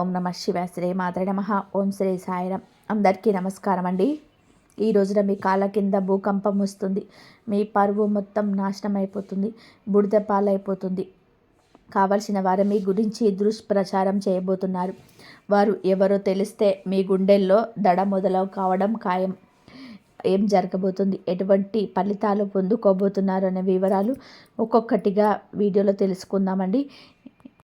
ఓం నమ శివ శ్రీ మాత్ర నమ. ఓం శ్రీ సాయిరం అందరికీ నమస్కారం అండి ఈ రోజున మీ కాళ్ళ కింద భూకంపం వస్తుంది. మీ పరువు మొత్తం నాశనం అయిపోతుంది బుడిద పాలైపోతుంది. కావలసిన వారు మీ గురించి దుష్ప్రచారం చేయబోతున్నారు. వారు ఎవరో తెలిస్తే మీ గుండెల్లో దడ మొదలవు కావడం ఖాయం. ఏం జరగబోతుంది? ఎటువంటి ఫలితాలు పొందుకోబోతున్నారు అనే వివరాలు ఒక్కొక్కటిగా వీడియోలో తెలుసుకుందామండి.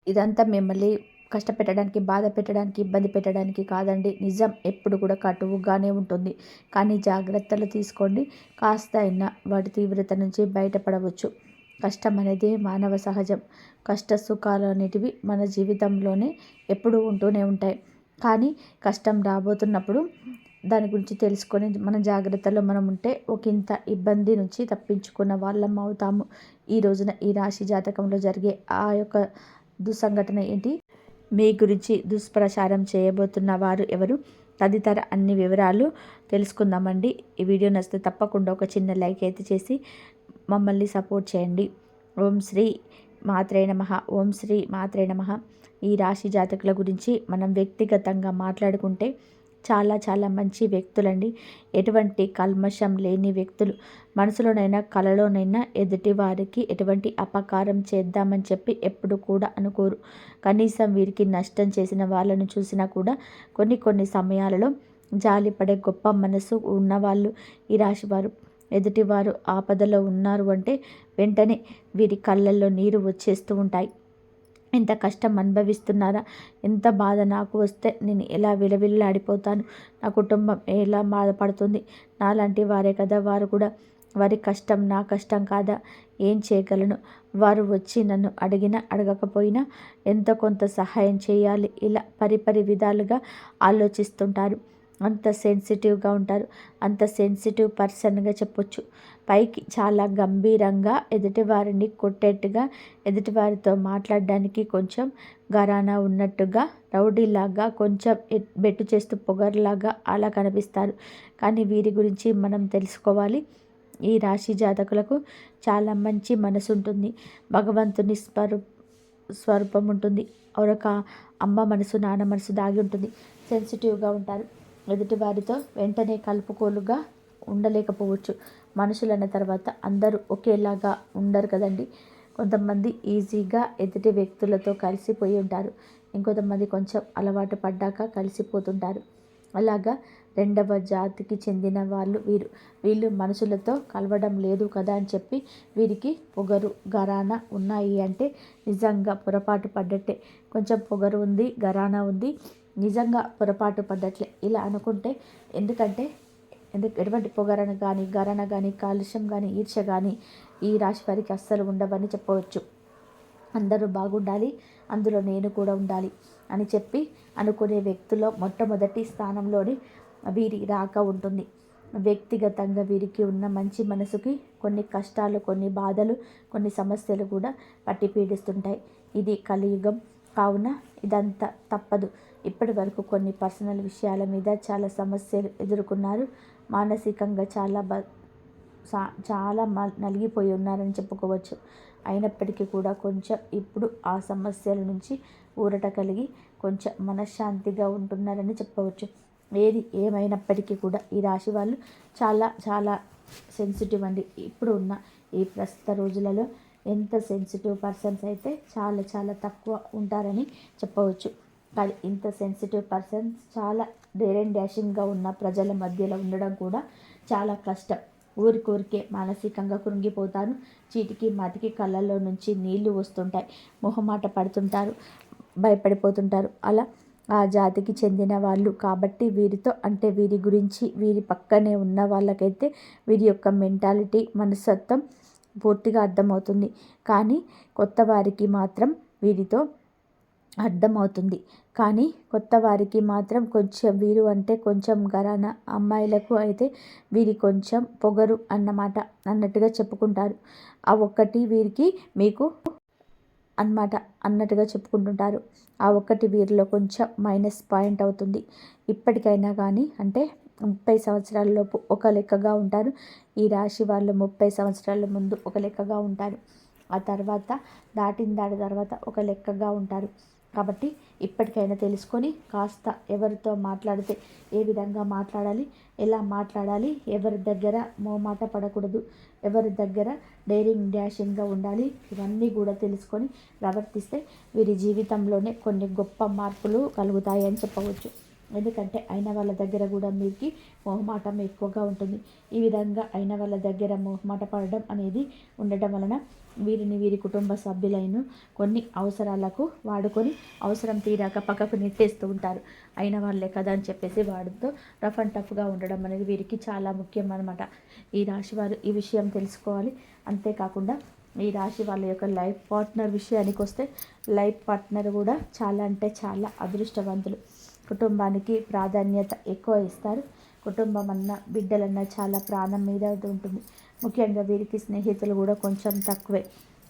ఇదంతా మిమ్మల్ని కష్టపెట్టడానికి బాధ పెట్టడానికి ఇబ్బంది పెట్టడానికి కాదండి. నిజం ఎప్పుడు కూడా కటువుగానే ఉంటుంది. కానీ జాగ్రత్తలు తీసుకోండి. కాస్త అయినా వాటి తీవ్రత నుంచి బయటపడవచ్చు. కష్టం అనేది మానవ సహజం. కష్ట సుఖాలు అనేటివి మన జీవితంలోనే ఎప్పుడూ ఉంటూనే ఉంటాయి. కానీ కష్టం రాబోతున్నప్పుడు దాని గురించి తెలుసుకొని మన జాగ్రత్తలో మనం ఉంటే ఒక ఇంత ఇబ్బంది నుంచి తప్పించుకున్న వాళ్ళం అవుతాము. ఈ రోజున ఈ రాశి జాతకంలో జరిగే ఆ యొక్క దుస్సంఘటన ఏంటి? మీ గురించి దుష్ప్రచారం చేయబోతున్న వారు ఎవరు? తదితర అన్ని వివరాలు తెలుసుకుందామండి. ఈ వీడియో నచ్చితే తప్పకుండా ఒక చిన్న లైక్ అయితే చేసి మమ్మల్ని సపోర్ట్ చేయండి. ఓం శ్రీ మాత్రే నమ. ఓం శ్రీ మాత్రే నమ. ఈ రాశి జాతకుల గురించి మనం వ్యక్తిగతంగా మాట్లాడుకుంటే చాలా చాలా మంచి వ్యక్తులండి. ఎటువంటి కల్మషం లేని వ్యక్తులు. మనసులోనైనా కలలోనైనా ఎదుటి వారికి ఎటువంటి అపకారం చేద్దామని చెప్పి ఎప్పుడు కూడా అనుకోరు. కనీసం వీరికి నష్టం చేసిన వాళ్ళను చూసినా కూడా కొన్ని కొన్ని సమయాలలో జాలిపడే గొప్ప మనసు ఉన్నవాళ్ళు ఈ రాశివారు. ఎదుటివారు ఆపదలో ఉన్నారు అంటే వెంటనే వీరి కళ్ళల్లో నీరు వచ్చేస్తూ ఉంటాయి. ఎంత కష్టం అనుభవిస్తున్నారా? ఎంత బాధ నాకు వస్తే నేను ఎలా విలవిల్లాడిపోతాను? నా కుటుంబం ఎలా బాధపడుతుంది? నాలాంటి వారే కదా వారు కూడా వారి కష్టం నా కష్టం కాదా? ఏం చేయగలను? వారు వచ్చి నన్ను అడిగినా అడగకపోయినా ఎంతో కొంత సహాయం చేయాలి. ఇలా పరిపరి విధాలుగా ఆలోచిస్తుంటారు. అంత సెన్సిటివ్గా ఉంటారు. అంత సెన్సిటివ్ పర్సన్గా చెప్పొచ్చు. పైకి చాలా గంభీరంగా ఎదుటివారిని కొట్టేట్టుగా ఎదుటివారితో మాట్లాడడానికి కొంచెం గరానా ఉన్నట్టుగా రౌడీలాగా కొంచెం బెట్టు చేస్తూ పొగర్లాగా అలా కనిపిస్తారు. కానీ వీరి గురించి మనం తెలుసుకోవాలి. ఈ రాశి జాతకులకు చాలా మంచి మనసు ఉంటుంది. భగవంతుని స్వరూ స్వరూపం ఉంటుంది. ఒక అమ్మ మనసు నాన్న మనసు దాగి ఉంటుంది. సెన్సిటివ్గా ఉంటారు. ఎదుటివారితో వెంటనే కలుపుకోలుగా ఉండలేకపోవచ్చు. మనుషులన్న తర్వాత అందరూ ఒకేలాగా ఉండరు కదండి. కొంతమంది ఈజీగా ఎదుటి వ్యక్తులతో కలిసిపోయి ఉంటారు. ఇంకొంతమంది కొంచెం అలవాటు పడ్డాక కలిసిపోతుంటారు. అలాగా రెండవ జాతికి చెందిన వాళ్ళు వీరు. వీళ్ళు మనుషులతో కలవడం లేదు కదా అని చెప్పి వీరికి పొగరు గరాన ఉన్నాయి అంటే నిజంగా పొరపాటు పడ్డట్టే. కొంచెం పొగరు ఉంది గరాన ఉంది. నిజంగా పొరపాటు పడ్డట్లే. ఇలా అనుకుంటే ఎందుకంటే ఎందుకు ఎటువంటి పొగరణ కానీ గరణ కానీ కాలుష్యం కానీ ఈర్ష కానీ ఈ రాశి వారికి అస్సలు ఉండవని చెప్పవచ్చు. అందరూ బాగుండాలి అందులో నేను కూడా ఉండాలి అని చెప్పి అనుకునే వ్యక్తుల్లో మొట్టమొదటి స్థానంలోని వీరి రాక ఉంటుంది. వ్యక్తిగతంగా వీరికి ఉన్న మంచి మనసుకి కొన్ని కష్టాలు కొన్ని బాధలు కొన్ని సమస్యలు కూడా పట్టి పీడిస్తుంటాయి. ఇది కలియుగం కావున ఇదంతా తప్పదు. ఇప్పటి వరకు కొన్ని పర్సనల్ విషయాల మీద చాలా సమస్యలు ఎదుర్కొన్నారు. మానసికంగా చాలా బ చాలా నలిగిపోయి ఉన్నారని చెప్పుకోవచ్చు. అయినప్పటికీ కూడా కొంచెం ఇప్పుడు ఆ సమస్యల నుంచి ఊరట కలిగి కొంచెం మనశ్శాంతిగా ఉంటున్నారని చెప్పవచ్చు. ఏది ఏమైనప్పటికీ కూడా ఈ రాశి వాళ్ళు చాలా చాలా సెన్సిటివ్ అండి. ఇప్పుడు ఉన్న ఈ ప్రస్తుత రోజులలో ఎంత సెన్సిటివ్ పర్సన్స్ అయితే చాలా చాలా తక్కువ ఉంటారని చెప్పవచ్చు. కానీ ఇంత సెన్సిటివ్ పర్సన్స్ చాలా డేర్ అండ్ డాషింగ్గా ఉన్న ప్రజల మధ్యలో ఉండడం కూడా చాలా కష్టం. ఊరికూరికే మానసికంగా కృంగిపోతాను చీటికి మతికి కళ్ళల్లో నుంచి నీళ్ళు వస్తుంటాయి. మొహమాట పడుతుంటారు భయపడిపోతుంటారు. అలా ఆ జాతికి చెందిన వాళ్ళు కాబట్టి వీరితో అంటే వీరి గురించి వీరి పక్కనే ఉన్న వాళ్ళకైతే వీరి యొక్క మెంటాలిటీ మనస్తత్వం పూర్తిగా అర్థమవుతుంది. కానీ కొత్త వారికి మాత్రం వీరితో అర్థమవుతుంది. కానీ కొత్త వారికి మాత్రం కొంచెం వీరు అంటే కొంచెం గరాన. అమ్మాయిలకు అయితే వీరి కొంచెం పొగరు అన్నమాట అన్నట్టుగా చెప్పుకుంటారు. ఆ ఒక్కటి వీరికి మీకు అన్నమాట అన్నట్టుగా చెప్పుకుంటుంటారు. ఆ ఒక్కటి వీరిలో కొంచెం మైనస్ పాయింట్ అవుతుంది. ఇప్పటికైనా కానీ అంటే ముప్పై సంవత్సరాలలోపు ఒక లెక్కగా ఉంటారు. ఈ రాశి వాళ్ళు ముప్పై సంవత్సరాల ముందు ఒక లెక్కగా ఉంటారు. ఆ తర్వాత దాటిన దాటి తర్వాత ఒక లెక్కగా ఉంటారు. కాబట్టి ఇప్పటికైనా తెలుసుకొని కాస్త ఎవరితో మాట్లాడితే ఏ విధంగా మాట్లాడాలి ఎలా మాట్లాడాలి ఎవరి దగ్గర మోమాట పడకూడదు ఎవరి దగ్గర డైరింగ్ డ్యాషింగ్గా ఉండాలి ఇవన్నీ కూడా తెలుసుకొని ప్రవర్తిస్తే వీరి జీవితంలోనే కొన్ని గొప్ప మార్పులు కలుగుతాయని చెప్పవచ్చు. ఎందుకంటే అయిన వాళ్ళ దగ్గర కూడా మీకు మొహమాటం ఎక్కువగా ఉంటుంది. ఈ విధంగా అయిన వాళ్ళ దగ్గర మొహమాట పడడం అనేది ఉండటం వలన వీరిని వీరి కుటుంబ సభ్యులైన కొన్ని అవసరాలకు వాడుకొని అవసరం తీరాక పక్కకు నెట్టేస్తూ ఉంటారు. అయిన వాళ్ళే కదా అని చెప్పేసి వాడితో రఫ్ అండ్ టఫ్గా ఉండడం అనేది వీరికి చాలా ముఖ్యం అనమాట ఈ రాశి వారు ఈ విషయం తెలుసుకోవాలి. అంతేకాకుండా ఈ రాశి వాళ్ళ యొక్క లైఫ్ పార్ట్నర్ విషయానికి వస్తే లైఫ్ పార్ట్నర్ కూడా చాలా అంటే చాలా అదృష్టవంతులు. కుటుంబానికి ప్రాధాన్యత ఎక్కువ ఇస్తారు. కుటుంబం అన్న బిడ్డలన్న చాలా ప్రాణం మీద ఉంటుంది. ముఖ్యంగా వీరికి స్నేహితులు కూడా కొంచెం తక్కువే.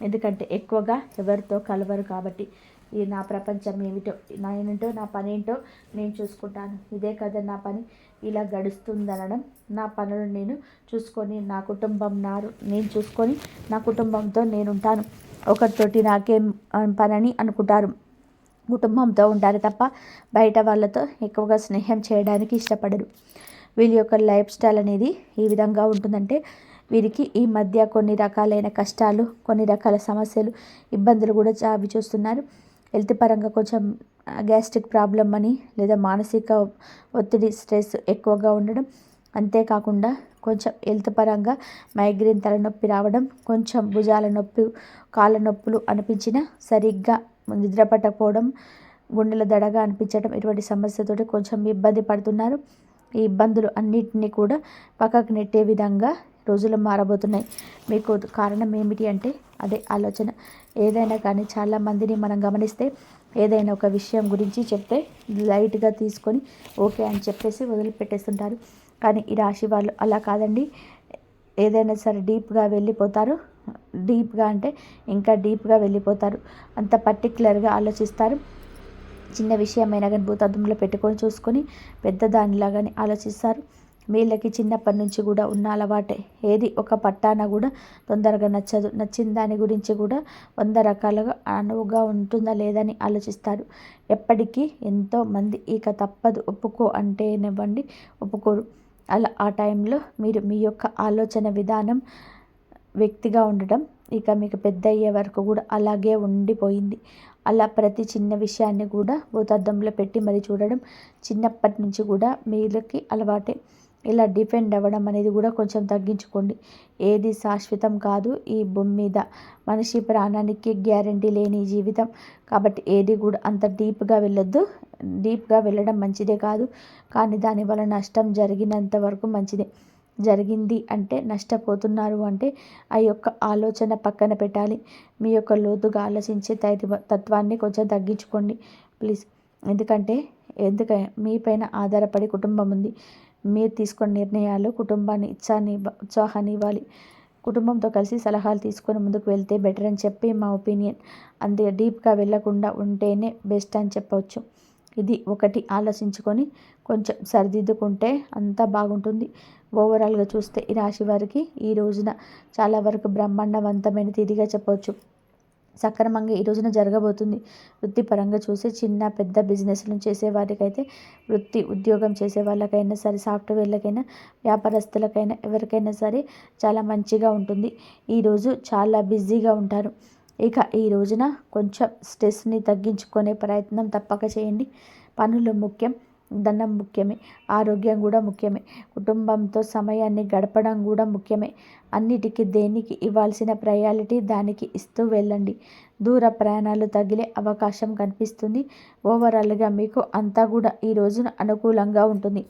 ఎందుకంటే ఎక్కువగా ఎవరితో కలవరు కాబట్టి. ఈ నా ప్రపంచం ఏమిటో నా ఏంటో నా పని ఏంటో నేను చూసుకుంటాను. ఇదే కదా నా పని. ఇలా గడుస్తుందనడం నా పనులు నేను చూసుకొని నా కుటుంబం నారు నేను చూసుకొని నా కుటుంబంతో నేను ఉంటాను ఒకరితోటి నాకేం పనని అనుకుంటారు. కుటుంబంతో ఉంటారు తప్ప బయట వాళ్ళతో ఎక్కువగా స్నేహం చేయడానికి ఇష్టపడరు. వీళ్ళ యొక్క లైఫ్ స్టైల్ అనేది ఈ విధంగా ఉంటుందంటే వీరికి ఈ మధ్య కొన్ని రకాలైన కష్టాలు కొన్ని రకాల సమస్యలు ఇబ్బందులు కూడా చావి చూస్తున్నారు. హెల్త్ పరంగా కొంచెం గ్యాస్ట్రిక్ ప్రాబ్లం అని లేదా మానసిక ఒత్తిడి స్ట్రెస్ ఎక్కువగా ఉండడం. అంతేకాకుండా కొంచెం హెల్త్ పరంగా మైగ్రేన్ తలనొప్పి రావడం కొంచెం భుజాల నొప్పి కాళ్ళ నొప్పులు అనిపించిన సరిగ్గా నిద్ర పట్టకపోవడం గుండెల దడగా అనిపించడం ఇటువంటి సమస్యతోటి కొంచెం ఇబ్బంది పడుతున్నారు. ఈ ఇబ్బందులు అన్నిటినీ కూడా పక్కకు నెట్టే విధంగా రోజులు మారబోతున్నాయి. మీకు కారణం ఏమిటి అంటే అదే ఆలోచన. ఏదైనా కానీ చాలామందిని మనం గమనిస్తే ఏదైనా ఒక విషయం గురించి చెప్తే లైట్గా తీసుకొని ఓకే అని చెప్పేసి వదిలిపెట్టేస్తుంటారు. కానీ ఈ రాశి వాళ్ళు అలా కాదండి. ఏదైనా సరే డీప్గా వెళ్ళిపోతారు. డీప్గా అంటే ఇంకా డీప్గా వెళ్ళిపోతారు. అంత పర్టికులర్గా ఆలోచిస్తారు. చిన్న విషయమైనా కానీ భూతద్దంలో పెట్టుకొని చూసుకొని పెద్ద దానిలాగానే ఆలోచిస్తారు. వీళ్ళకి చిన్నప్పటి నుంచి కూడా ఉన్న అలవాటే. ఏది ఒక పట్టాన కూడా తొందరగా నచ్చదు. నచ్చిన దాని గురించి కూడా వంద రకాలుగా అనువుగా ఉంటుందా లేదని ఆలోచిస్తారు. ఎప్పటికీ ఎంతో మంది ఇక తప్పదు. ఒప్పుకో అంటేనివ్వండి ఒప్పుకోరు. అలా ఆ టైంలో మీరు మీ యొక్క ఆలోచన విధానం వ్యక్తిగా ఉండటం ఇక మీకు పెద్ద అయ్యే వరకు కూడా అలాగే ఉండిపోయింది. అలా ప్రతి చిన్న విషయాన్ని కూడా భూతార్థంలో పెట్టి మరి చూడడం చిన్నప్పటి నుంచి కూడా మీలకి అలవాటే. ఇలా డిపెండ్ అవ్వడం అనేది కూడా కొంచెం తగ్గించుకోండి. ఏది శాశ్వతం కాదు ఈ భూమి మీద మనిషి ప్రాణానికి గ్యారంటీ లేని జీవితం. కాబట్టి ఏది కూడా అంత డీప్గా వెళ్ళొద్దు. డీప్గా వెళ్ళడం మంచిదే కాదు. కానీ దానివల్ల నష్టం జరిగినంత వరకు మంచిదే. జరిగింది అంటే నష్టపోతున్నారు అంటే ఆ యొక్క ఆలోచన పక్కన పెట్టాలి. మీ యొక్క లోతుగా ఆలోచించే తత్వాన్ని కొంచెం తగ్గించుకోండి. ప్లీజ్. ఎందుకంటే ఎందుక మీపైన ఆధారపడి కుటుంబం ఉంది. మీరు తీసుకున్న నిర్ణయాలు కుటుంబాన్ని ఇచ్చాన్ని ఉత్సాహాన్ని ఇవ్వాలి. కుటుంబంతో కలిసి సలహాలు తీసుకొని ముందుకు వెళ్తే బెటర్ అని చెప్పి మా ఒపీనియన్. అంతే డీప్గా వెళ్ళకుండా ఉంటేనే బెస్ట్ అని చెప్పవచ్చు ఇది ఒకటి ఆలోచించుకొని కొంచెం సరిదిద్దుకుంటే అంతా బాగుంటుంది. ఓవరాల్గా చూస్తే ఈ రాశి వారికి ఈ రోజున చాలా వరకు బ్రహ్మాండవంతమైన తిథిగా చెప్పవచ్చు సక్రమంగా ఈ రోజున జరగబోతుంది. వృత్తిపరంగా చూసి చిన్న పెద్ద బిజినెస్లను చేసే వారికైతే వృత్తి ఉద్యోగం చేసే వాళ్ళకైనా సరే సాఫ్ట్వేర్లకైనా వ్యాపారస్తులకైనా ఎవరికైనా సరే చాలా మంచిగా ఉంటుంది. ఈరోజు చాలా బిజీగా ఉంటారు. ఇక ఈ రోజున కొంచెం స్ట్రెస్ని తగ్గించుకునే ప్రయత్నం తప్పక చేయండి. పనులు ముఖ్యం. ధనం ముఖ్యమే ఆరోగ్యం కూడా ముఖ్యమే కుటుంబంతో సమయాన్ని గడపడం కూడా ముఖ్యమే. అన్నిటికీ దేనికి ఇవ్వాల్సిన ప్రయారిటీ దానికి ఇస్తూ వెళ్ళండి. దూర ప్రయాణాలు తగిలే అవకాశం కనిపిస్తుంది. ఓవరాల్గా మీకు అంతా కూడా ఈ రోజున అనుకూలంగా ఉంటుంది.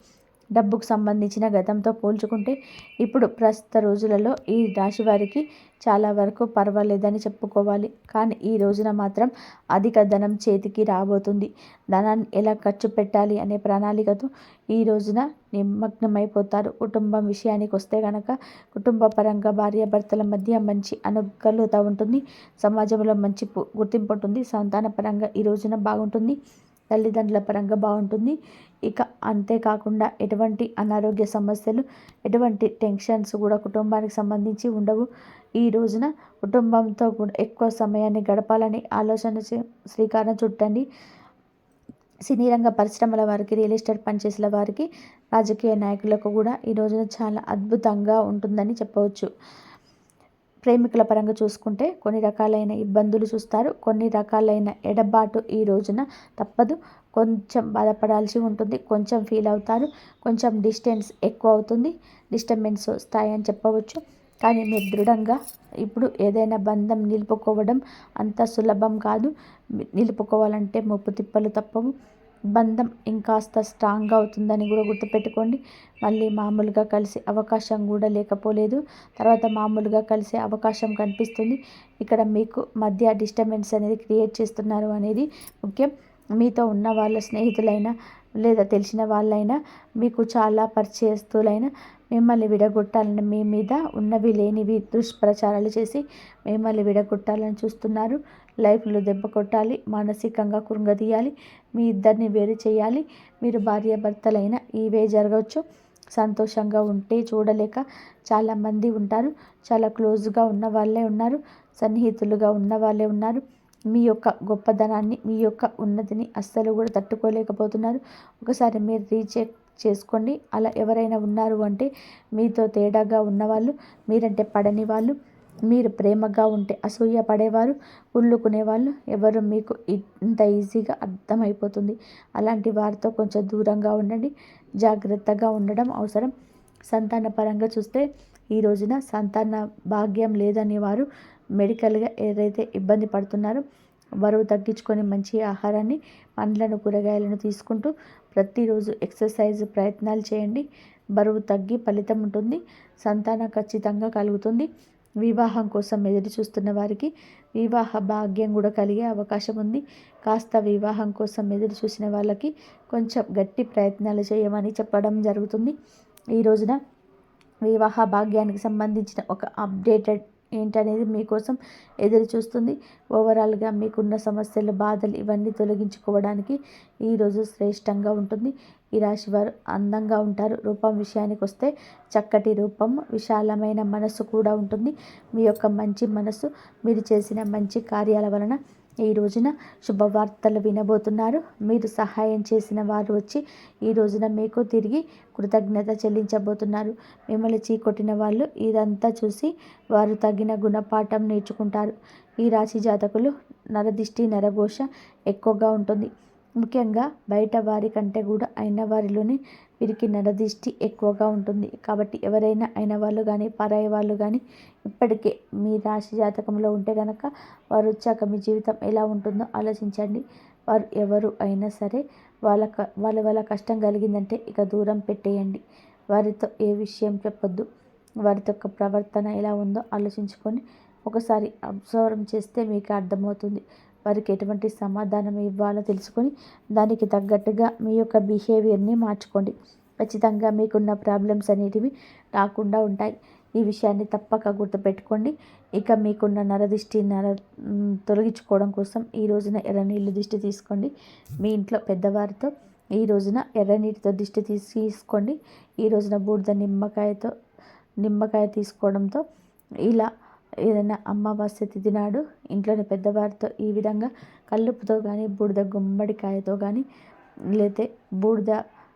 డబ్బుకు సంబంధించిన గతంతో పోల్చుకుంటే ఇప్పుడు ప్రస్తుత రోజులలో ఈ రాశి వారికి చాలా వరకు పర్వాలేదని చెప్పుకోవాలి. కానీ ఈ రోజున మాత్రం అధిక ధనం చేతికి రాబోతుంది. ధనాన్ని ఎలా ఖర్చు పెట్టాలి అనే ప్రణాళికతో ఈ రోజున నిమగ్నమైపోతారు. కుటుంబం విషయానికి వస్తే కనుక కుటుంబ పరంగా భార్యాభర్తల మధ్య మంచి అనుకూలత ఉంటుంది. సమాజంలో మంచి గుర్తింపు ఉంటుంది. సంతాన పరంగా ఈ రోజున బాగుంటుంది. తల్లిదండ్రుల పరంగా బాగుంటుంది. ఇక అంతేకాకుండా ఎటువంటి అనారోగ్య సమస్యలు ఎటువంటి టెన్షన్స్ కూడా కుటుంబానికి సంబంధించి ఉండవు. ఈ రోజున కుటుంబంతో కూడా ఎక్కువ సమయాన్ని గడపాలని ఆలోచన శ్రీకారం చుట్టండి. సినీ రంగ పరిశ్రమల వారికి రియల్ ఎస్టేట్ పనిచేసిన వారికి రాజకీయ నాయకులకు కూడా ఈ రోజున చాలా అద్భుతంగా ఉంటుందని చెప్పవచ్చు. ప్రేమికుల పరంగా చూసుకుంటే కొన్ని రకాలైన ఇబ్బందులు చూస్తారు. కొన్ని రకాలైన ఎడబాటు ఈ రోజున తప్పదు. కొంచెం బాధపడాల్సి ఉంటుంది. కొంచెం ఫీల్ అవుతారు. కొంచెం డిస్టెన్స్ ఎక్కువ అవుతుంది. డిస్టర్బెన్స్ వస్తాయని చెప్పవచ్చు. కానీ మీరు దృఢంగా ఇప్పుడు ఏదైనా బంధం నిలుపుకోవడం అంత సులభం కాదు. నిలుపుకోవాలంటే ముప్పు తిప్పలు తప్పవు. బంధం ఇంకాస్త స్ట్రాంగ్గా అవుతుందని కూడా గుర్తుపెట్టుకోండి. మళ్ళీ మామూలుగా కలిసే అవకాశం కూడా లేకపోలేదు. తర్వాత మామూలుగా కలిసే అవకాశం కనిపిస్తుంది. ఇక్కడ మీకు మధ్య డిస్టర్బెన్స్ అనేది క్రియేట్ చేస్తున్నారు అనేది ముఖ్యం. మీతో ఉన్న వాళ్ళ స్నేహితులైనా లేదా తెలిసిన వాళ్ళైనా మీకు చాలా పరిచయస్తులైనా మిమ్మల్ని విడగొట్టాలని మీ మీద ఉన్నవి లేనివి దుష్ప్రచారాలు చేసి మిమ్మల్ని విడగొట్టాలని చూస్తున్నారు. లైఫ్లో దెబ్బ కొట్టాలి మానసికంగా కృంగదీయాలి మీ ఇద్దరిని వేరు చేయాలి. మీరు భార్యాభర్తలైన ఇవే జరగవచ్చు. సంతోషంగా ఉంటే చూడలేక చాలామంది ఉంటారు. చాలా క్లోజ్గా ఉన్న వాళ్ళే ఉన్నారు. సన్నిహితులుగా ఉన్న వాళ్ళే ఉన్నారు. మీ యొక్క గొప్పదనాన్ని మీ యొక్క ఉన్నతిని అస్సలు కూడా తట్టుకోలేకపోతున్నారు. ఒకసారి మీరు రీచెక్ చేసుకోండి. అలా ఎవరైనా ఉన్నారు అంటే మీతో తేడాగా ఉన్నవాళ్ళు మీరంటే పడని వాళ్ళు. మీరు ప్రేమగా ఉంటే అసూయ పడేవారు కుళ్ళుకునేవాళ్ళు ఎవరు మీకు ఇంత ఈజీగా అర్థమైపోతుంది. అలాంటి వారితో కొంచెం దూరంగా ఉండండి. జాగ్రత్తగా ఉండడం అవసరం. సంతాన పరంగా చూస్తే ఈ రోజున సంతాన భాగ్యం లేదని వారు మెడికల్గా ఏదైతే ఇబ్బంది పడుతున్నారో బరువు తగ్గించుకొని మంచి ఆహారాన్ని పండ్లను కూరగాయలను తీసుకుంటూ ప్రతిరోజు ఎక్సర్సైజ్ ప్రయత్నాలు చేయండి. బరువు తగ్గి ఫలితం ఉంటుంది. సంతానం ఖచ్చితంగా కలుగుతుంది. వివాహం కోసం ఎదురు చూస్తున్న వారికి వివాహ భాగ్యం కూడా కలిగే అవకాశం ఉంది. కాస్త వివాహం కోసం ఎదురు చూసిన వాళ్ళకి కొంచెం గట్టి ప్రయత్నాలు చేయమని చెప్పడం జరుగుతుంది. ఈ రోజున వివాహ భాగ్యానికి సంబంధించిన ఒక అప్డేటెడ్ ఏంటనేది మీకోసం ఎదురు చూస్తుంది. ఓవరాల్గా మీకున్న సమస్యలు బాధలు ఇవన్నీ తొలగించుకోవడానికి ఈరోజు శ్రేష్టంగా ఉంటుంది. ఈ రాశి వారు అందంగా ఉంటారు. రూపం విషయానికి వస్తే చక్కటి రూపం విశాలమైన మనస్సు కూడా ఉంటుంది. మీ యొక్క మంచి మనస్సు మీరు చేసిన మంచి కార్యాల వలన ఈ రోజున శుభవార్తలు వినబోతున్నారు. మీరు సహాయం చేసిన వారు వచ్చి ఈ రోజున మీకు తిరిగి కృతజ్ఞత చెల్లించబోతున్నారు. మిమ్మల్ని చీకొట్టిన వాళ్ళు ఇదంతా చూసి వారు తగిన గుణపాఠం నేర్చుకుంటారు. ఈ రాశి జాతకులు నరదిష్టి నరఘోష ఎక్కువగా ఉంటుంది. ముఖ్యంగా బయట వారి కంటే కూడా అయిన వారిలోనే వీరికి నరదిష్టి ఎక్కువగా ఉంటుంది. కాబట్టి ఎవరైనా అయిన వాళ్ళు కానీ పరాయి వాళ్ళు కానీ ఇప్పటికే మీ రాశి జాతకంలో ఉంటే కనుక వారు వచ్చాక మీ జీవితం ఎలా ఉంటుందో ఆలోచించండి. వారు ఎవరు అయినా సరే వాళ్ళ వాళ్ళ వాళ్ళ కష్టం కలిగిందంటే ఇక దూరం పెట్టేయండి. వారితో ఏ విషయం చెప్పొద్దు. వారితో యొక్క ప్రవర్తన ఎలా ఉందో ఆలోచించుకొని ఒకసారి అబ్జర్వ్ చేస్తే మీకు అర్థమవుతుంది. వారికి ఎటువంటి సమాధానం ఇవ్వాలో తెలుసుకొని దానికి తగ్గట్టుగా మీ యొక్క బిహేవియర్ని మార్చుకోండి. ఖచ్చితంగా మీకున్న ప్రాబ్లమ్స్ అనేటివి రాకుండా ఉంటాయి. ఈ విషయాన్ని తప్పక గుర్తుపెట్టుకోండి. ఇక మీకున్న నరదిష్టి నర తొలగించుకోవడం కోసం ఈ రోజున ఎర్ర నీళ్ళు దిష్టి తీసుకోండి. మీ ఇంట్లో పెద్దవారితో ఈ రోజున ఎర్ర నీటితో దిష్టి తీసుకోండి. ఈ రోజున బూడిద నిమ్మకాయతో నిమ్మకాయ తీసుకోవడంతో ఇలా ఏదైనా అమావాస్య తిథి నాడు ఇంట్లోని పెద్దవారితో ఈ విధంగా కల్లుపుతో కానీ బూడిద గుమ్మడికాయతో కానీ లేతే బూడిద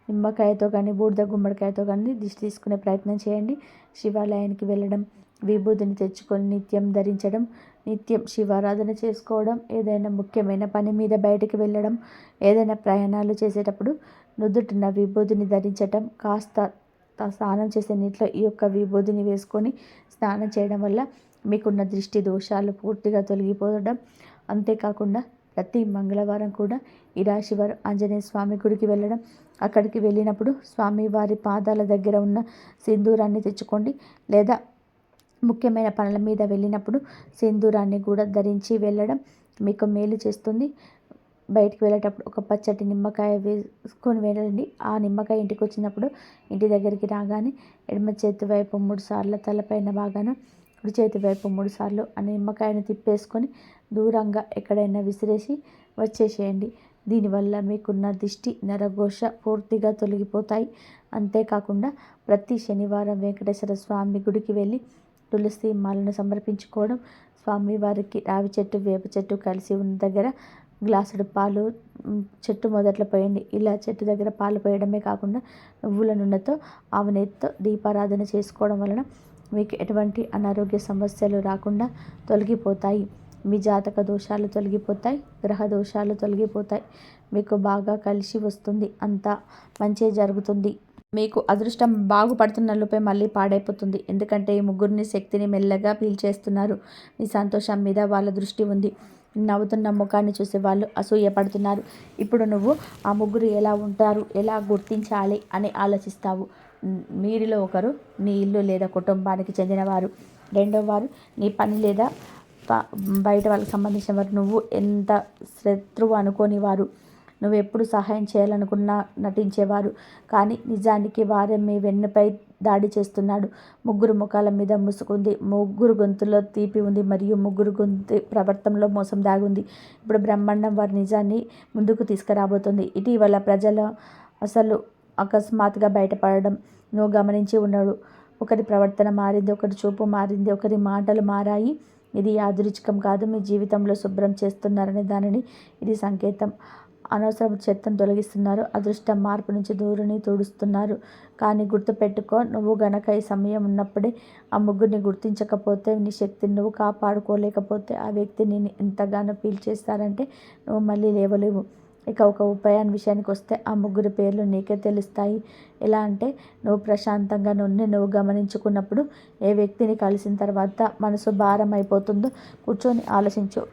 నిమ్మకాయతో కానీ బూడిద గుమ్మడికాయతో కానీ దిష్టి తీసుకునే ప్రయత్నం చేయండి. శివాలయానికి వెళ్ళడం విభూతిని తెచ్చుకొని నిత్యం ధరించడం నిత్యం శివారాధన చేసుకోవడం ఏదైనా ముఖ్యమైన పని మీద బయటికి వెళ్ళడం ఏదైనా ప్రయాణాలు చేసేటప్పుడు నుదుటిన విభూతిని ధరించటం కాస్త స్నానం చేసే నీటిలో ఈ యొక్క విభూతిని వేసుకొని స్నానం చేయడం వల్ల మీకున్న దృష్టి దోషాలు పూర్తిగా తొలగిపోవడం. అంతేకాకుండా ప్రతి మంగళవారం కూడా ఈ రాశివారు ఆంజనేయ స్వామి గుడికి వెళ్ళడం. అక్కడికి వెళ్ళినప్పుడు స్వామి వారి పాదాల దగ్గర ఉన్న సింధూరాన్ని తెచ్చుకోండి. లేదా ముఖ్యమైన పనుల మీద వెళ్ళినప్పుడు సింధూరాన్ని కూడా ధరించి వెళ్ళడం మీకు మేలు చేస్తుంది. బయటికి వెళ్ళేటప్పుడు ఒక పచ్చటి నిమ్మకాయ వేసుకొని వెళ్ళండి. ఆ నిమ్మకాయ ఇంటికి వచ్చినప్పుడు ఇంటి దగ్గరికి రాగానే ఎడమ చేతి వైపు మూడు సార్లు తలపైన బాగాను కుడి చేతి వైపు మూడు సార్లు ఆ నిమ్మకాయను తిప్పేసుకొని దూరంగా ఎక్కడైనా విసిరేసి వచ్చేసేయండి. దీనివల్ల మీకున్న దిష్టి నరఘోష పూర్తిగా తొలగిపోతాయి. అంతేకాకుండా ప్రతి శనివారం వెంకటేశ్వర స్వామి గుడికి వెళ్ళి తులసి మాలను సమర్పించుకోవడం స్వామివారికి రావి చెట్టు వేప చెట్టు కలిసి ఉన్న దగ్గర గ్లాసుడు పాలు చెట్టు మొదట్లో పోయండి. ఇలా చెట్టు దగ్గర పాలు పోయడమే కాకుండా నువ్వుల నూనెతో ఆవు దీపారాధన చేసుకోవడం వలన మీకు ఎటువంటి అనారోగ్య సమస్యలు రాకుండా తొలగిపోతాయి. మీ జాతక దోషాలు తొలగిపోతాయి గ్రహ దోషాలు తొలగిపోతాయి. మీకు బాగా కలిసి వస్తుంది. అంతా మంచి జరుగుతుంది. మీకు అదృష్టం బాగుపడుతున్న లోపే మళ్ళీ పాడైపోతుంది. ఎందుకంటే ఈ ముగ్గురిని శక్తిని మెల్లగా పీల్చేస్తున్నారు. మీ సంతోషం మీద వాళ్ళ దృష్టి ఉంది. నవ్వుతున్న ముఖాన్ని చూసి వాళ్ళు అసూయపడుతున్నారు. ఇప్పుడు నువ్వు ఆ ముగ్గురు ఎలా ఉంటారు ఎలా గుర్తించాలి అని ఆలోచిస్తావు. మీరిలో ఒకరు నీ ఇల్లు లేదా కుటుంబానికి చెందినవారు. రెండో వారు నీ పని లేదా బయట వాళ్ళకి సంబంధించిన వారు. నువ్వు ఎంత శత్రువు అనుకోని వారు నువ్వు ఎప్పుడు సహాయం చేయాలనుకున్నా నటించేవారు. కానీ నిజానికి వారే మీ వెన్నుపై దాడి చేస్తున్నాడు. ముగ్గురు ముఖాల మీద ముసుకుంది ముగ్గురు గొంతులో తీపి ఉంది మరియు ముగ్గురు గొంతు ప్రవర్తనలో మోసం దాగుంది. ఇప్పుడు బ్రహ్మాండం వారి నిజాన్ని ముందుకు తీసుకురాబోతుంది. ఇటీవల ప్రజల అసలు అకస్మాత్తుగా బయటపడడం. నువ్వు గమనించి ఉన్నాడు. ఒకరి ప్రవర్తన మారింది ఒకరి చూపు మారింది ఒకరి మాటలు మారాయి. ఇది యాదృచ్ఛికం కాదు మీ జీవితంలో శుభ్రం చేస్తున్నారనే దానిని ఇది సంకేతం. అనవసరపు చెత్తను తొలగిస్తున్నారు. అదృష్టం మార్పు నుంచి దూరిని తుడుస్తున్నారు. కానీ గుర్తుపెట్టుకో నువ్వు గనక ఈ సమయం ఉన్నప్పుడే ఆ ముగ్గురిని గుర్తించకపోతే నీ శక్తిని నువ్వు కాపాడుకోలేకపోతే ఆ వ్యక్తి నేను ఎంతగానో పీల్చేస్తారంటే నువ్వు మళ్ళీ లేవలేవు. ఇక ఒక ఉపాయాన్ని విషయానికి వస్తే ఆ ముగ్గురు పేర్లు నీకే తెలుస్తాయి. ఎలా అంటే నువ్వు ప్రశాంతంగా నుండి నువ్వు గమనించుకున్నప్పుడు ఏ వ్యక్తిని కలిసిన తర్వాత మనసు భారం అయిపోతుందో కూర్చొని ఆలోచించు.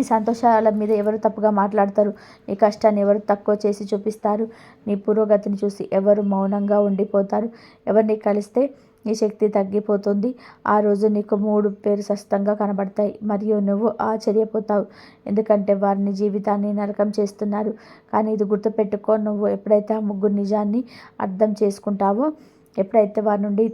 ఈ సంతోషాల మీద ఎవరు తప్పుగా మాట్లాడతారు? నీ కష్టాన్ని ఎవరు తక్కువ చేసి చూపిస్తారు? నీ పురోగతిని చూసి ఎవరు మౌనంగా ఉండిపోతారు? ఎవరిని కలిస్తే నీ శక్తి తగ్గిపోతుంది. ఆ రోజు నీకు మూడు పేరు స్పష్టంగా కనబడతాయి. మరియు నువ్వు ఆశ్చర్యపోతావు. ఎందుకంటే వారిని జీవితాన్ని నరకం చేస్తున్నారు. కానీ ఇది గుర్తుపెట్టుకో నువ్వు ఎప్పుడైతే ఆ ముగ్గురు నిజాన్ని అర్థం చేసుకుంటావో ఎప్పుడైతే వారి నుండి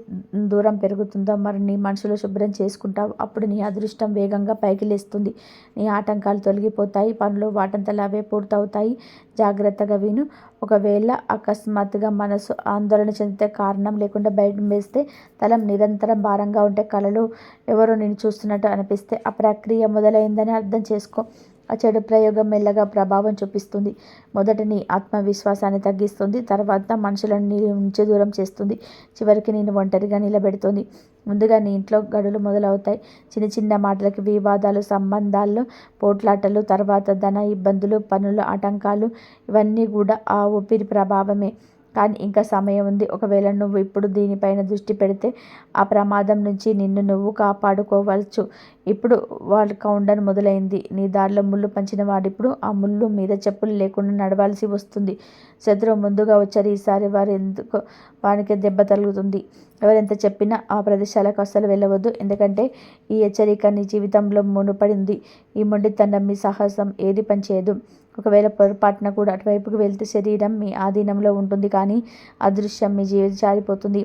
దూరం పెరుగుతుందో మరి నీ మనసులో శుభ్రం చేసుకుంటావు అప్పుడు నీ అదృష్టం వేగంగా పైకి లేస్తుంది. నీ ఆటంకాలు తొలగిపోతాయి పనులు వాటంతలా అవే పూర్తవుతాయి. జాగ్రత్తగా విను. ఒకవేళ అకస్మాత్తుగా మనసు ఆందోళన చెందితే కారణం లేకుండా బయట వేస్తే తలం నిరంతరం భారంగా ఉంటే కళలు ఎవరో నేను చూస్తున్నట్టు అనిపిస్తే ఆ ప్రక్రియ మొదలైందని అర్థం చేసుకో. ఆ చెడు ప్రయోగం మెల్లగా ప్రభావం చూపిస్తుంది. మొదట నీ ఆత్మవిశ్వాసాన్ని తగ్గిస్తుంది. తర్వాత మనుషులను నీ నుంచి దూరం చేస్తుంది. చివరికి నేను ఒంటరిగా నిలబెడుతుంది. ముందుగా నీ ఇంట్లో గడులు మొదలవుతాయి. చిన్న చిన్న మాటలకి వివాదాలు సంబంధాలు పోట్లాటలు తర్వాత ధన ఇబ్బందులు పనులు ఆటంకాలు ఇవన్నీ కూడా ఆ ఊపిరి ప్రభావమే. కానీ ఇంకా సమయం ఉంది. ఒకవేళ నువ్వు ఇప్పుడు దీనిపైన దృష్టి పెడితే ఆ ప్రమాదం నుంచి నిన్ను నువ్వు కాపాడుకోవచ్చు. ఇప్పుడు వాళ్ళ కౌండర్ మొదలైంది. నీ దారిలో ముళ్ళు పంచిన వాడిప్పుడు ఆ ముళ్ళు మీద చెప్పులు లేకుండా నడవాల్సి వస్తుంది. శత్రువు ముందుగా వచ్చారు. ఈసారి వారు ఎందుకు వానికి దెబ్బ తగులుతుంది. ఎవరెంత చెప్పినా ఆ ప్రదేశాలకు అస్సలు వెళ్ళవద్దు. ఎందుకంటే ఈ హెచ్చరిక నీ జీవితంలో మునుపడింది. ఈ మొండితనం మీ సాహసం ఏది పనిచేయదు. ఒకవేళ పొరపాటున కూడా అటువైపుకు వెళ్తే శరీరం మీ ఆధీనంలో ఉంటుంది కానీ అదృశ్యం మీ జీవితం జారిపోతుంది.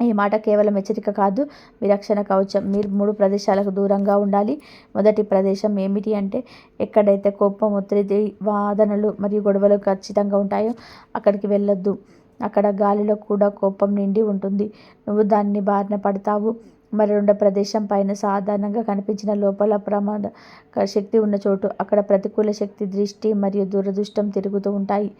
ఈ మాట కేవలం హెచ్చరిక కాదు విరక్షణ కవచం. మీరు మూడు ప్రదేశాలకు దూరంగా ఉండాలి. మొదటి ప్రదేశం ఏమిటి అంటే ఎక్కడైతే కోపం ఒత్తిడి వాదనలు మరియు గొడవలు ఖచ్చితంగా ఉంటాయో అక్కడికి వెళ్ళొద్దు. అక్కడ గాలిలో కూడా కోపం నిండి ఉంటుంది. నువ్వు దాన్ని బారిన పడతావు. మరి ప్రదేశం పైన సాధారణంగా కనిపించిన లోపల ప్రమాద క- శక్తి ఉన్న చోటు. అక్కడ ప్రతికూల శక్తి దృష్టి మరియు దురదృష్టం తిరుగుతూ ఉంటాయి.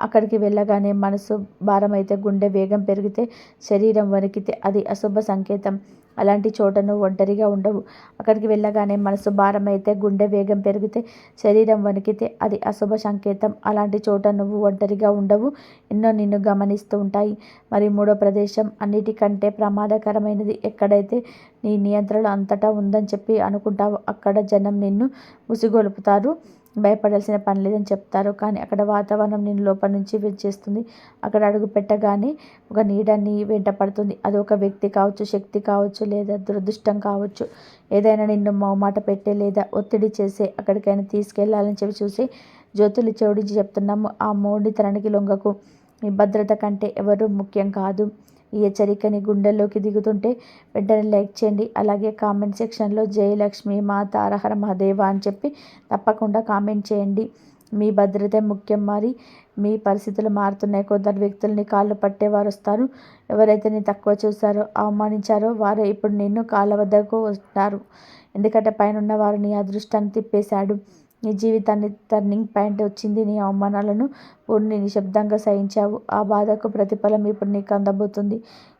అక్కడికి వెళ్ళగానే మనసు భారమైతే గుండె వేగం పెరిగితే శరీరం వణికితే అది అశుభ సంకేతం. అలాంటి చోట నువ్వు ఒంటరిగా ఉండవు. అక్కడికి వెళ్ళగానే మనసు భారమైతే గుండె వేగం పెరిగితే శరీరం వణికితే అది అశుభ సంకేతం. అలాంటి చోట నువ్వు ఒంటరిగా ఉండవు. ఎన్నో నిన్ను గమనిస్తూ ఉంటాయి. మరి మూడో ప్రదేశం అన్నిటికంటే ప్రమాదకరమైనది ఎక్కడైతే నీ నియంత్రణ అంతటా ఉందని చెప్పి అనుకుంటావో అక్కడ జనం నిన్ను ముసిగొలుపుతారు. భయపడాల్సిన పని లేదని చెప్తారు. కానీ అక్కడ వాతావరణం నేను లోపల నుంచి చేస్తుంది. అక్కడ అడుగు పెట్టగానే ఒక నీడని వెంట పడుతుంది. అది ఒక వ్యక్తి కావచ్చు శక్తి కావచ్చు లేదా దురదృష్టం కావచ్చు. ఏదైనా నిన్ను మౌమాట పెట్టే లేదా ఒత్తిడి చేసే అక్కడికైనా తీసుకెళ్ళాలని చెప్పి చూసి జ్యోతులు చెవుడించి చెప్తున్నాము. ఆ మోడితనానికి లొంగకు. నీ భద్రత కంటే ఎవరు ముఖ్యం కాదు. ఈ హెచ్చరికని గుండెల్లోకి దిగుతుంటే వెంటనే లైక్ చేయండి. అలాగే కామెంట్ సెక్షన్లో జయలక్ష్మి మా తారహర మహాదేవ అని చెప్పి తప్పకుండా కామెంట్ చేయండి. మీ భద్రతే ముఖ్యం మరి. మీ పరిస్థితులు మారుతున్నాయి. కొందరు వ్యక్తుల్ని కాళ్ళు పట్టేవారు వస్తారు. ఎవరైతే నేను తక్కువ చూసారో అవమానించారో వారు ఇప్పుడు నిన్ను కాళ్ళ వద్దకు వస్తారు ఎందుకంటే పైన ఉన్న వారు నీ అదృష్టాన్ని తిప్పేశాడు. నీ జీవితాన్ని టర్నింగ్ పాయింట్ వచ్చింది నీ అవమానాలను పూర్ణి నిశ్శబ్దంగా సహించావు. ఆ బాధకు ప్రతిఫలం ఇప్పుడు నీకు అందబోతుంది.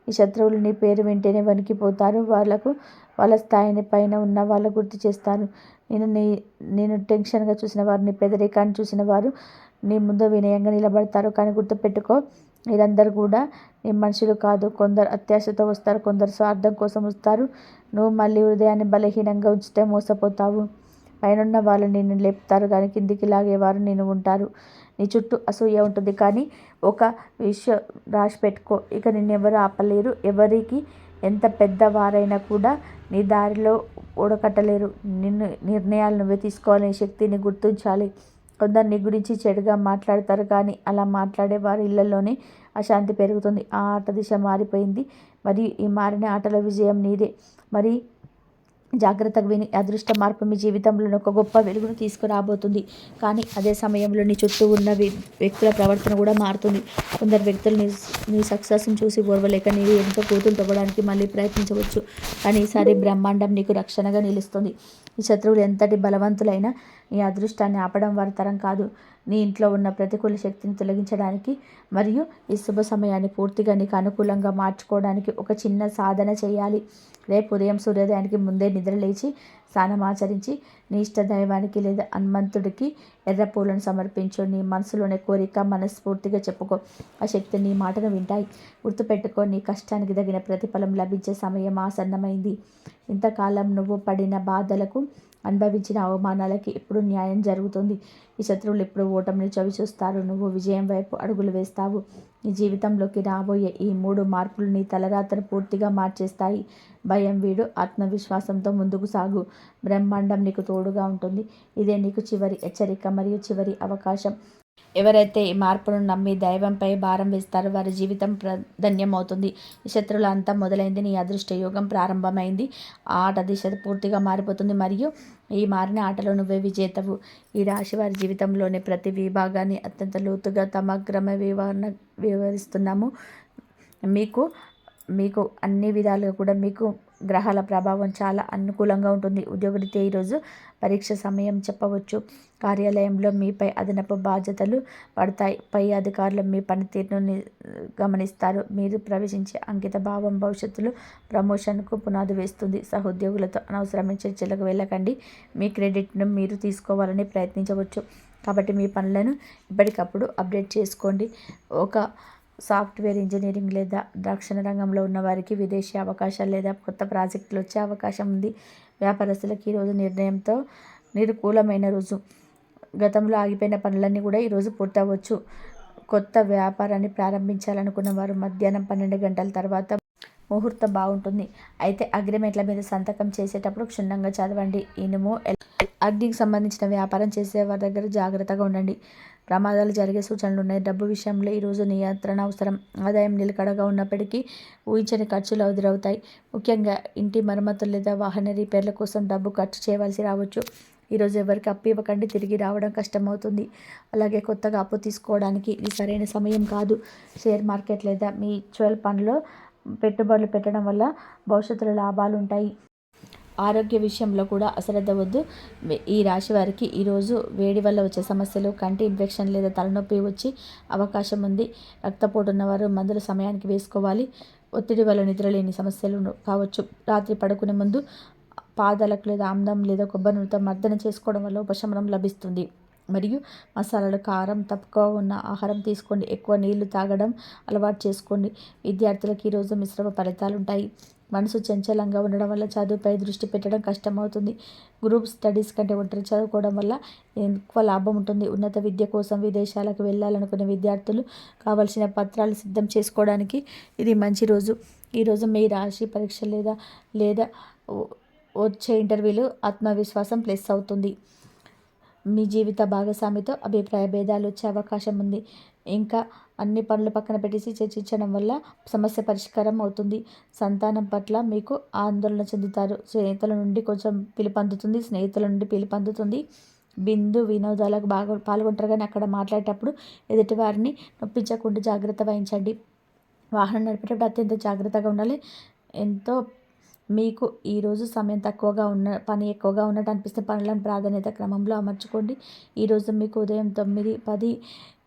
ఈ శత్రువులు నీ పేరు వింటేనే వణికిపోతారు. వాళ్ళకు వాళ్ళ స్థాయిని పైన ఉన్న వాళ్ళు గుర్తు చేస్తారు. నేను నీ నేను టెన్షన్గా చూసిన వారు నీ పెదరికాన్ని చూసిన వారు నీ ముందు వినయంగా నిలబడతారు. కానీ గుర్తుపెట్టుకో వీరందరూ కూడా నీ మనుషులు కాదు. కొందరు అత్యాశతో వస్తారు కొందరు స్వార్థం కోసం వస్తారు. నువ్వు మళ్ళీ హృదయాన్ని బలహీనంగా ఉంచితే మోసపోతావు. పైనున్న వాళ్ళు నిన్ను లేపుతారు కానీ కిందికి లాగేవారు నేను ఉంటారు. నీ చుట్టూ అసూయ ఉంటుంది కానీ ఒక విషయం రాసి పెట్టుకో. ఇక నిన్నెవరు ఆపలేరు. ఎవరికి ఎంత పెద్దవారైనా కూడా నీ దారిలో ఓడకట్టలేరు నిన్ను నిర్ణయాలు నువ్వే తీసుకోవాలనే శక్తిని గుర్తించాలి. కొందరు నీ గురించి చెడుగా మాట్లాడతారు కానీ అలా మాట్లాడే వారి ఇళ్ళలోనే అశాంతి పెరుగుతుంది. ఆ ఆట దిశ మారిపోయింది. మరి ఈ మారిన ఆటలో విజయం నీదే. మరి జాగ్రత్తగా విని అదృష్ట మార్పు మీ జీవితంలో ఒక గొప్ప వెలుగును తీసుకురాబోతుంది. కానీ అదే సమయంలో నీ చుట్టూ ఉన్న వ్యక్తుల ప్రవర్తన కూడా మారుతుంది. కొందరు వ్యక్తులు నీ నీ సక్సెస్ని చూసి ఓర్వలేక నీవు ఎంతో కూతులు తవ్వడానికి మళ్ళీ ప్రయత్నించవచ్చు. కానీ ఈసారి బ్రహ్మాండం నీకు రక్షణగా నిలుస్తుంది. ఈ శత్రువులు ఎంతటి బలవంతులైనా నీ అదృష్టాన్ని ఆపడం వారి తరం కాదు. నీ ఇంట్లో ఉన్న ప్రతికూల శక్తిని తొలగించడానికి మరియు ఈ శుభ సమయాన్ని పూర్తిగా నీకు అనుకూలంగా మార్చుకోవడానికి ఒక చిన్న సాధన చేయాలి. రేపు ఉదయం సూర్యోదయానికి ముందే నిద్రలేచి స్నానం ఆచరించి నీష్ట దైవానికి లేదా హనుమంతుడికి ఎర్ర పూలను సమర్పించు. నీ మనసులోనే కోరిక మనస్ఫూర్తిగా చెప్పుకో. ఆ శక్తి నీ మాటను వింటాయి. గుర్తుపెట్టుకో నీ కష్టానికి తగిన ప్రతిఫలం లభించే సమయం ఆసన్నమైంది. ఇంతకాలం నువ్వు పడిన బాధలకు అనుభవించిన అవమానాలకి ఇప్పుడు న్యాయం జరుగుతుంది. ఈ శత్రువులు ఇప్పుడు ఓటమిని చవి చూస్తారు నువ్వు విజయం వైపు అడుగులు వేస్తావు. నీ జీవితంలోకి రాబోయే ఈ మూడు మార్పులు నీ తలరాతను పూర్తిగా మార్చేస్తాయి. భయం వీడు ఆత్మవిశ్వాసంతో ముందుకు సాగు. బ్రహ్మాండం నీకు తోడుగా ఉంటుంది. ఇదే నీకు చివరి హెచ్చరిక మరియు చివరి అవకాశం. ఎవరైతే ఈ మార్పును నమ్మి దైవంపై భారం వేస్తారో వారి జీవితం ధన్యమవుతుంది ఈ శత్రువుల అంతా మొదలైంది. నీ అదృష్ట యోగం ప్రారంభమైంది. ఆ ఆట దిశ పూర్తిగా మారిపోతుంది మరియు ఈ మారిన ఆటలో నువ్వే విజేతవు. ఈ రాశి వారి జీవితంలోని ప్రతి విభాగాన్ని అత్యంత లోతుగా సమగ్రమ వివరణ వివరిస్తున్నాము. మీకు మీకు అన్ని విధాలుగా కూడా మీకు గ్రహాల ప్రభావం చాలా అనుకూలంగా ఉంటుంది. ఉద్యోగరీత్యా ఈరోజు పరీక్ష సమయం చెప్పవచ్చు. కార్యాలయంలో మీపై అదనపు బాధ్యతలు పడతాయి. పై అధికారులు మీ పనితీరును గమనిస్తారు. మీరు ప్రవేశించే అంకిత భావం భవిష్యత్తులో ప్రమోషన్కు పునాది వేస్తుంది. సహోద్యోగులతో అనవసరమైన చర్చలకు వెళ్ళకండి. మీ క్రెడిట్ను మీరు తీసుకోవాలని ప్రయత్నించవచ్చు. కాబట్టి మీ పనులను ఎప్పటికప్పుడు అప్డేట్ చేసుకోండి. ఒక సాఫ్ట్వేర్ ఇంజనీరింగ్ లేదా రక్షణ రంగంలో ఉన్న వారికి విదేశీ అవకాశాలు లేదా కొత్త ప్రాజెక్టులు వచ్చే అవకాశం ఉంది. వ్యాపారస్తులకు ఈరోజు నిర్ణయంతో నిరుకూలమైన రోజు. గతంలో ఆగిపోయిన పనులన్నీ కూడా ఈరోజు పూర్తవచ్చు. కొత్త వ్యాపారాన్ని ప్రారంభించాలనుకున్న వారు మధ్యాహ్నం పన్నెండు గంటల తర్వాత ముహూర్తం బాగుంటుంది. అయితే అగ్రిమెంట్ల మీద సంతకం చేసేటప్పుడు క్షుణ్ణంగా చదవండి. ఇనుము అగ్నికి సంబంధించిన వ్యాపారం చేసే వారి దగ్గర జాగ్రత్తగా ఉండండి. ప్రమాదాలు జరిగే సూచనలు ఉన్నాయి. డబ్బు విషయంలో ఈరోజు నియంత్రణ అవసరం. ఆదాయం నిలకడగా ఉన్నప్పటికీ ఊహించని ఖర్చులు ఎదురవుతాయి. ముఖ్యంగా ఇంటి మరమ్మతులు లేదా వాహన రిపేర్ల కోసం డబ్బు ఖర్చు చేయవలసి రావచ్చు. ఈరోజు ఎవరికి అప్పు ఇవ్వకండి. తిరిగి రావడం కష్టమవుతుంది. అలాగే కొత్తగా అప్పు తీసుకోవడానికి ఇది సరైన సమయం కాదు. షేర్ మార్కెట్ లేదా మ్యూచువల్ ఫండ్లో పెట్టుబడులు పెట్టడం వల్ల భవిష్యత్తులో లాభాలు ఉంటాయి. ఆరోగ్య విషయంలో కూడా అశ్రద్ధ వద్దు. ఈ రాశి వారికి ఈరోజు వేడి వల్ల వచ్చే సమస్యలు కంటి ఇన్ఫెక్షన్ లేదా తలనొప్పి వచ్చి అవకాశం ఉంది. రక్తపోటు ఉన్నవారు మందులు సమయానికి వేసుకోవాలి. ఒత్తిడి వల్ల నిద్రలేని సమస్యలు కావచ్చు. రాత్రి పడుకునే ముందు పాదాలకు లేదా ఆమ్లం లేదా కొబ్బరి నూనెతో మర్దన చేసుకోవడం వల్ల ఉపశమనం లభిస్తుంది. మరియు మసాలాలు కారం తక్కువ ఉన్న ఆహారం తీసుకోండి. ఎక్కువ నీళ్ళు తాగడం అలవాటు చేసుకోండి. విద్యార్థులకు ఈరోజు మిశ్రమ ఫలితాలు ఉంటాయి మనసు చంచలంగా ఉండడం వల్ల చదువుపై దృష్టి పెట్టడం కష్టమవుతుంది. గ్రూప్ స్టడీస్ కంటే ఒంటరి చదువుకోవడం వల్ల ఎక్కువ లాభం ఉంటుంది. ఉన్నత విద్య కోసం విదేశాలకు వెళ్ళాలనుకునే విద్యార్థులు కావలసిన పత్రాలు సిద్ధం చేసుకోవడానికి ఇది మంచి రోజు. ఈరోజు మీ రాశి పరీక్ష లేదా లేదా వచ్చే ఇంటర్వ్యూలు ఆత్మవిశ్వాసం ప్లస్ అవుతుంది. మీ జీవిత భాగస్వామితో అభిప్రాయ భేదాలు వచ్చే అవకాశం ఉంది. ఇంకా అన్ని పనులు పక్కన పెట్టేసి చర్చించడం వల్ల సమస్య పరిష్కారం అవుతుంది. సంతానం పట్ల మీకు ఆందోళన చెందుతారు. స్నేహితుల నుండి కొంచెం పిలుపు అందుతుంది స్నేహితుల నుండి పిలుపు అందుతుంది బిందు వినోదాలకు బాగా పాల్గొంటారు కానీ అక్కడ మాట్లాడేటప్పుడు ఎదుటివారిని నొప్పించకుండా జాగ్రత్త వహించండి. వాహనం నడిపేటప్పుడు అత్యంత జాగ్రత్తగా ఉండాలి. ఎంతో మీకు ఈరోజు సమయం తక్కువగా ఉన్న పని ఎక్కువగా ఉన్నట్టు అనిపిస్తే పనులను ప్రాధాన్యత క్రమంలో అమర్చుకోండి. ఈరోజు మీకు ఉదయం తొమ్మిది పది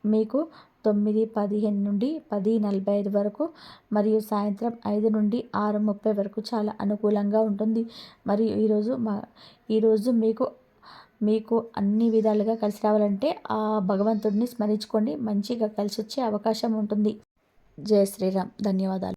మీకు తొమ్మిది పదిహేను నుండి పది నలభై ఐదు వరకు మరియు సాయంత్రం ఐదు నుండి ఆరు ముప్పై వరకు చాలా అనుకూలంగా ఉంటుంది. మరియు ఈరోజు మా ఈరోజు మీకు మీకు అన్ని విధాలుగా కలిసి రావాలంటే ఆ భగవంతుడిని స్మరించుకోండి. మంచిగా కలిసి వచ్చే అవకాశం ఉంటుంది. జయ శ్రీరామ్. ధన్యవాదాలు.